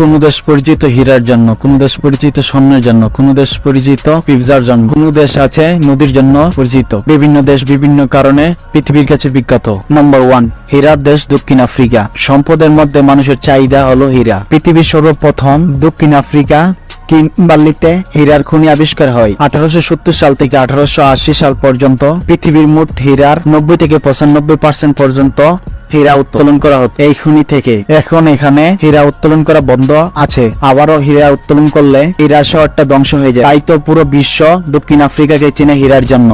কোন দেশ পরিচিত হীরার জন্য, কোন দেশ পরিচিত স্বর্ণের জন্য, কোন দেশ পরিচিত পিৎজার জন্য, কোন দেশ আছে নদীর জন্য পরিচিত। বিভিন্ন দেশ বিভিন্ন কারণে পৃথিবীর কাছে বিখ্যাত। নম্বর ওয়ান হীরার দেশ দক্ষিণ আফ্রিকা। সম্পদের মধ্যে মানুষের চাহিদা হলো হীরা। পৃথিবীর সর্বপ্রথম দক্ষিণ আফ্রিকা কিম্বার্লিতে হীরার খনি আবিষ্কার হয়। আঠারোশো সত্তর সাল থেকে আঠারোশো আশি সাল পর্যন্ত পৃথিবীর মোট হীরার নব্বই থেকে পঁচানব্বই পার্সেন্ট পর্যন্ত হীরা উত্তোলন করা হতো। এই খনি থেকে এখন এখানে হীরা উত্তোলন করা বন্ধ আছে। আবারও হীরা উত্তোলন করলে হীরা শহরটা ধ্বংস হয়ে যায়। তাই তো পুরো বিশ্ব দক্ষিণ আফ্রিকাকে চিনে হীরার জন্য।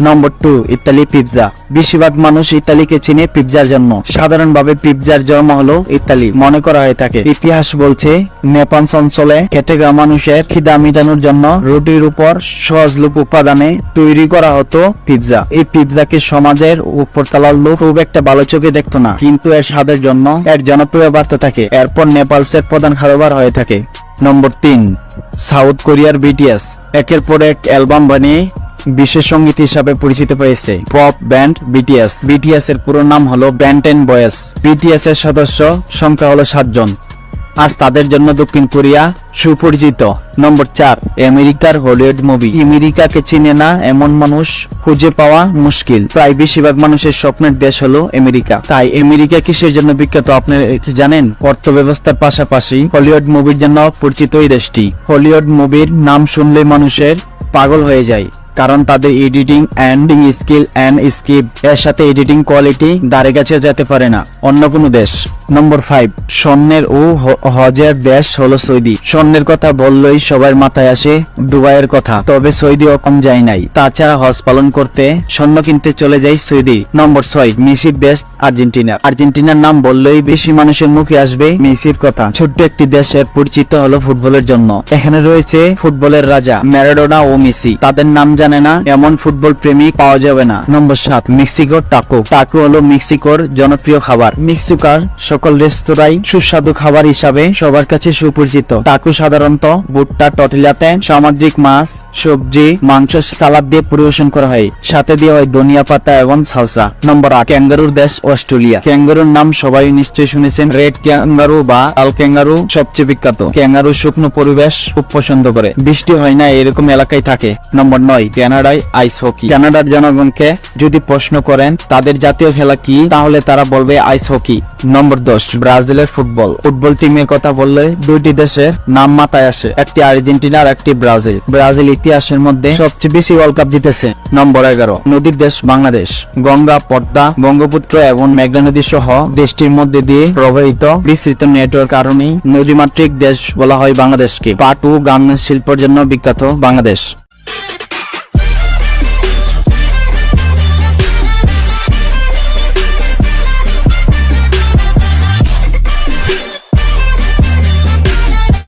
নম্বর টু ইতালি পিৎজা বেশিরভাগ মানুষ ইতালিকে চিনে পিৎজার জন্য। সাধারণভাবে পিৎজার জন্ম হলো ইতালি। মনে করা হয়ে থাকে, ইতিহাস বলছে, নেপাল অঞ্চলে খেটেগা মানুষের খিদা মেটানোর জন্য রুটির উপর সহজলূপ উপাদানে তৈরি করা হতো পিৎজা। এই পিৎজাকে সমাজের উপরতলার লোক খুব একটা ভালো চোখে দেখতো না। কিন্তু এর স্বাদের জন্য এর জনপ্রিয় বার্তা থাকে। এরপর নেপালসের প্রধান খাবার হয়ে থাকে। নম্বর তিন, সাউথ কোরিয়ার বিটিএস একের পর এক অ্যালবাম বানিয়ে বিশেষ সংগীত হিসাবে পরিচিত পেয়েছে পপ ব্যান্ড বিটিএস। বিটিএস এর পুরো নাম হলো ব্যান্ড এন্ড বয়েস বিটিএস এর সদস্য সংখ্যা হলো সাতজন। আজ তাদের জন্য দক্ষিণ কোরিয়া সুপরিচিত। নম্বর চার, আমেরিকার হলিউড মুভি। আমেরিকাকে চিনে না এমন মানুষ খুঁজে পাওয়া মুশকিল। প্রায় বেশিরভাগ মানুষের স্বপ্নের দেশ হলো আমেরিকা। তাই আমেরিকা কিসের জন্য বিখ্যাত আপনি জানেন? অর্থ ব্যবস্থার পাশাপাশি হলিউড মুভির জন্য পরিচিত এই দেশটি। হলিউড মুভির নাম শুনলে মানুষের পাগল হয়ে যায়। কারণ তাদের editing ending skill and skip এর সাথে এডিটিং কোয়ালিটি দাঁড়ে কাছে যেতে পারে না। অন্য কোনো দেশ। নম্বর ফাইভ স্বর্ণের ও হজের দেশ হলো সৌদি। স্বর্ণের কথা বললেই সবার মাথায় আসে দুবাইয়ের কথা, তবে সৌদি কম যায় নাই। তাছাড়া হজ পালন করতে স্বর্ণ কিনতে চলে যায় সৌদি। নম্বর ছয়, মেসির দেশ আর্জেন্টিনা। আর্জেন্টিনার নাম বললেই বেশি মানুষের মুখে আসবে মেসির কথা। ছোট্ট একটি দেশের পরিচিত হলো ফুটবলের জন্য। এখানে রয়েছে ফুটবলের রাজা ম্যারাডোনা ও মেসি। তাদের নাম জানে না, এমন ফুটবল প্রেমিক পাওয়া যাবে না। নম্বর সাত, মেক্সিকোর টাকো। টাকো হলো মেক্সিকোর জনপ্রিয় খাবার। মেক্সিকার সকল রেস্তোরাঁই সুস্বাদু খাবার হিসাবে সবার কাছে সুপরিচিত। টাকো সাধারণত ভুট্টা টটিলাতে সামুদ্রিক মাছ, সবজি, মাংস, সালাদ দিয়ে পরিবেশন করা হয়। সাথে দিয়ে হয় ধনিয়া পাতা এবং সালসা। নম্বর আট, ক্যাঙ্গারুর দেশ অস্ট্রেলিয়া। ক্যাঙ্গারুর নাম সবাই নিশ্চয়ই শুনেছেন। রেড ক্যাঙ্গারু বা আল ক্যাঙ্গারু সবচেয়ে বিখ্যাত। ক্যাঙ্গারু শুকনো পরিবেশ খুব পছন্দ করে। বৃষ্টি হয় না এরকম এলাকায় থাকে। নম্বর নয় কানাডায় আইস হকি। কানাডার জনগণকে যদি প্রশ্ন করেন, তাদের জাতীয় খেলা কি? তাহলে তারা বলবে আইস হকি। নম্বর দশ, ব্রাজিলের ফুটবল। ফুটবল টিমের কথা বললে দুইটি দেশের নাম মাথায় আসে, একটি আর্জেন্টিনা আর একটি ব্রাজিল। ব্রাজিল ইতিহাসের মধ্যে সবচেয়ে বেশি ওয়ার্ল্ড কাপ জিতেছে। নম্বর এগারো, নদীর দেশ বাংলাদেশ। গঙ্গা, পদ্মা বঙ্গপুত্র এবং মেঘনা নদী সহ দেশটির মধ্যে দিয়ে প্রবাহিত বিস্তৃত নেটওয়ার্ক কারণেই নদীমাতৃক দেশ বলা হয় বাংলাদেশকে। পাট ও গার্মেন্টস শিল্পের জন্য বিখ্যাত বাংলাদেশ।